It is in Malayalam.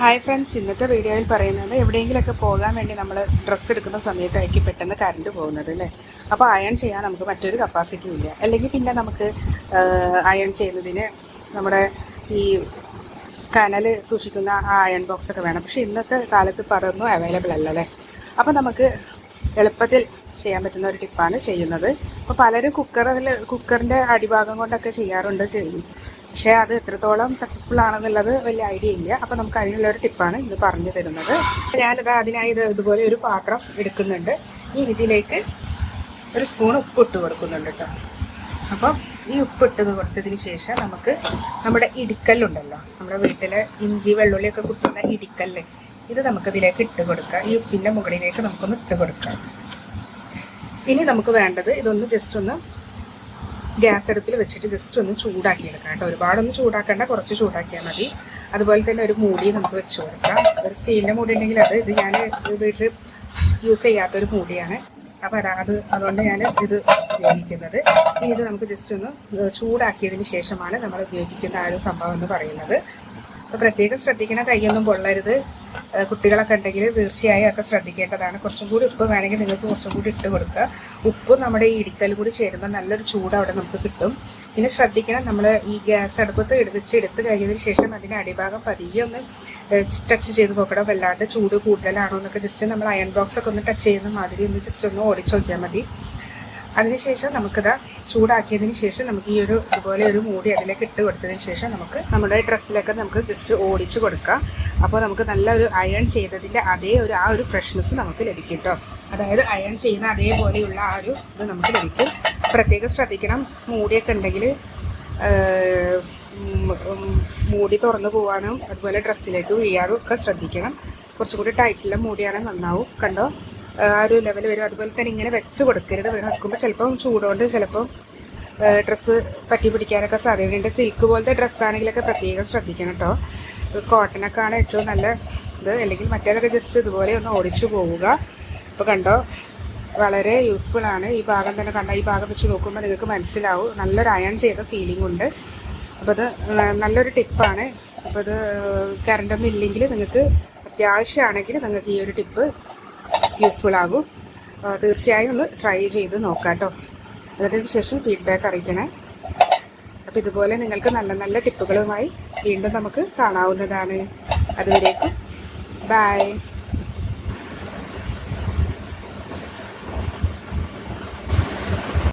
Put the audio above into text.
ഹായ് ഫ്രണ്ട്സ് ഇന്നത്തെ വീഡിയോയിൽ പറയുന്നത് എവിടെയെങ്കിലുമൊക്കെ പോകാൻ വേണ്ടി നമ്മൾ ഡ്രസ്സ് എടുക്കുന്ന സമയത്തായിരിക്കും പെട്ടെന്ന് കറണ്ട് പോകുന്നത് അല്ലേ? അപ്പോൾ അയൺ ചെയ്യാൻ നമുക്ക് മറ്റൊരു കപ്പാസിറ്റി ഇല്ല. അല്ലെങ്കിൽ പിന്നെ നമുക്ക് അയൺ ചെയ്യുന്നതിന് നമ്മുടെ ഈ കനൽ സൂക്ഷിക്കുന്ന ആ അയൺ ബോക്സൊക്കെ വേണം. പക്ഷേ ഇന്നത്തെ കാലത്ത് ഇപ്പോൾ അതൊന്നും അവൈലബിൾ അല്ല അല്ലേ? അപ്പോൾ നമുക്ക് എളുപ്പത്തിൽ ചെയ്യാൻ പറ്റുന്ന ഒരു ടിപ്പാണ് ചെയ്യുന്നത്. അപ്പോൾ പലരും കുക്കറിൽ കുക്കറിന്റെ അടിഭാഗം കൊണ്ടൊക്കെ ചെയ്യാറുണ്ട് ചെയ്യും. പക്ഷേ അത് എത്രത്തോളം സക്സസ്ഫുൾ ആണെന്നുള്ളത് വലിയ ഐഡിയ ഇല്ല. അപ്പോൾ നമുക്ക് അതിനുള്ള ഒരു ടിപ്പാണ് ഇന്ന് പറഞ്ഞു തരുന്നത്. ഞാനിത് അതിനായി ഇത് ഇതുപോലെ ഒരു പാത്രം എടുക്കുന്നുണ്ട്. ഈ ഇതിലേക്ക് ഒരു സ്പൂൺ ഉപ്പിട്ട് കൊടുക്കുന്നുണ്ട് കേട്ടോ. അപ്പം ഈ ഉപ്പ് ഇട്ടത് കൊടുത്തതിന് ശേഷം നമുക്ക് നമ്മുടെ ഇടിക്കല്ലുണ്ടല്ലോ. നമ്മുടെ വീട്ടിലെ ഇഞ്ചി വെള്ളുള്ളിയൊക്കെ കുത്തുന്ന ഇടിക്കല്ല്. ഇത് നമുക്കിതിലേക്ക് ഇട്ട് കൊടുക്കാം. ഈ ഉപ്പിന്റെ മുകളിലേക്ക് നമുക്കൊന്ന് ഇട്ട് കൊടുക്കാം. ഇനി നമുക്ക് വേണ്ടത് ഇതൊന്ന് ജസ്റ്റ് ഒന്ന് ഗ്യാസ് അടുപ്പിൽ വെച്ചിട്ട് ജസ്റ്റ് ഒന്ന് ചൂടാക്കി എടുക്കാം കേട്ടോ. ഒരുപാടൊന്നും ചൂടാക്കേണ്ട കുറച്ച് ചൂടാക്കിയാൽ മതി. അതുപോലെ തന്നെ ഒരു മൂടി നമുക്ക് വെച്ച് കൊടുക്കാം. ഒരു സ്റ്റീലിന്റെ മൂടി ഉണ്ടെങ്കിൽ അത് ഇത് ഞാൻ വീട്ടിൽ യൂസ് ചെയ്യാത്തൊരു മൂടിയാണ്. അപ്പോൾ അതാ അത് അതുകൊണ്ട് ഞാൻ ഇത് ഉപയോഗിക്കുന്നത്. ഇനി ഇത് നമുക്ക് ജസ്റ്റ് ഒന്ന് ചൂടാക്കിയതിന് ശേഷമാണ് നമ്മൾ ഉപയോഗിക്കുന്ന ആ ഒരു സംഭവം എന്ന് പറയുന്നത്. അപ്പോൾ പ്രത്യേകം ശ്രദ്ധിക്കണം കൈയൊന്നും പൊള്ളരുത്. കുട്ടികളൊക്കെ ഉണ്ടെങ്കിൽ തീർച്ചയായും ഒക്കെ ശ്രദ്ധിക്കേണ്ടതാണ്. കുറച്ചും കൂടി ഉപ്പ് വേണമെങ്കിൽ നിങ്ങൾക്ക് കുറച്ചും കൂടി ഇട്ട് കൊടുക്കുക. ഉപ്പ് നമ്മുടെ ഈ ഇടിക്കൽ കൂടി ചേരുമ്പോൾ നല്ലൊരു ചൂട് അവിടെ നമുക്ക് കിട്ടും. പിന്നെ ശ്രദ്ധിക്കണം നമ്മൾ ഈ ഗ്യാസ് അടുപ്പത്ത് എടുത്ത് എടുത്ത് കഴിഞ്ഞതിന് ശേഷം അതിന്റെ അടിഭാഗം പതിയെ ഒന്ന് ടച്ച് ചെയ്ത് നോക്കണം. വല്ലാണ്ട് ചൂട് കൂടുതലാണോ എന്നൊക്കെ ജസ്റ്റ് നമ്മൾ അയൺ ബോക്സ് ഒക്കെ ഒന്ന് ടച്ച് ചെയ്യുന്ന മാതിരി ഒന്ന് ജസ്റ്റ് ഒന്ന് ഓടിച്ചു നോക്കിയാൽ മതി. അതിനുശേഷം നമുക്കിത് ചൂടാക്കിയതിന് ശേഷം നമുക്ക് ഈ ഒരു ഇതുപോലെ ഒരു മൂടി അതിലേക്ക് ഇട്ട് കൊടുത്തതിന് ശേഷം നമുക്ക് നമ്മുടെ ഡ്രസ്സിലൊക്കെ നമുക്ക് ജസ്റ്റ് ഓടിച്ചു കൊടുക്കാം. അപ്പോൾ നമുക്ക് നല്ലൊരു അയൺ ചെയ്തതിന്റെ അതേ ഒരു ആ ഒരു ഫ്രഷ്നെസ് നമുക്ക് ലഭിക്കും കേട്ടോ അതായത് അയൺ ചെയ്യുന്ന അതേപോലെയുള്ള ആ ഒരു ഇത് നമുക്ക് ലഭിക്കും. പ്രത്യേകം ശ്രദ്ധിക്കണം. മൂടിയൊക്കെ ഉണ്ടെങ്കിൽ മൂടി തുറന്നു പോകാനും അതുപോലെ ഡ്രസ്സിലേക്ക് വീഴാനും ഒക്കെ ശ്രദ്ധിക്കണം. കുറച്ചും കൂടി ടൈറ്റിലെ മൂടിയാണെങ്കിൽ നന്നാവും കണ്ടോ? ആ ഒരു ലെവൽ വരും. അതുപോലെ തന്നെ ഇങ്ങനെ വെച്ച് കൊടുക്കരുത്. വെക്കുമ്പോൾ ചിലപ്പം ചൂടുകൊണ്ട് ചിലപ്പം ഡ്രസ്സ് പറ്റി പിടിക്കാനൊക്കെ സാധ്യതയുണ്ട്. സിൽക്ക് പോലത്തെ ഡ്രസ്സാണെങ്കിലൊക്കെ പ്രത്യേകം ശ്രദ്ധിക്കണം കേട്ടോ കോട്ടനൊക്കെ ആണ് ഏറ്റവും നല്ല ഇത്. അല്ലെങ്കിൽ മറ്റേതൊക്കെ ജസ്റ്റ് ഇതുപോലെ ഒന്ന് ഓടിച്ചു പോവുക. ഇപ്പോൾ കണ്ടോ? വളരെ യൂസ്ഫുൾ ആണ്. ഈ ഭാഗം തന്നെ കണ്ട ഈ ഭാഗം വെച്ച് നോക്കുമ്പോൾ നിങ്ങൾക്ക് മനസ്സിലാവും. നല്ലൊരു അയൺ ചെയ്ത ഫീലിംഗ് ഉണ്ട്. അപ്പോൾ അത് നല്ലൊരു ടിപ്പാണ് അപ്പോൾ അത് കറണ്ടൊന്നും ഇല്ലെങ്കിൽ നിങ്ങൾക്ക് അത്യാവശ്യമാണെങ്കിൽ നിങ്ങൾക്ക് ഈ ഒരു ടിപ്പ് യൂസ്ഫുൾ ആകും. തീർച്ചയായും ഒന്ന് ട്രൈ ചെയ്ത് നോക്കാം കേട്ടോ അതിന് ശേഷം ഫീഡ്ബാക്ക് അറിയിക്കണേ. അപ്പോൾ ഇതുപോലെ നിങ്ങൾക്ക് നല്ല നല്ല ടിപ്പുകളുമായി വീണ്ടും നമുക്ക് കാണാവുന്നതാണ്. അതുവരേക്കും ബൈ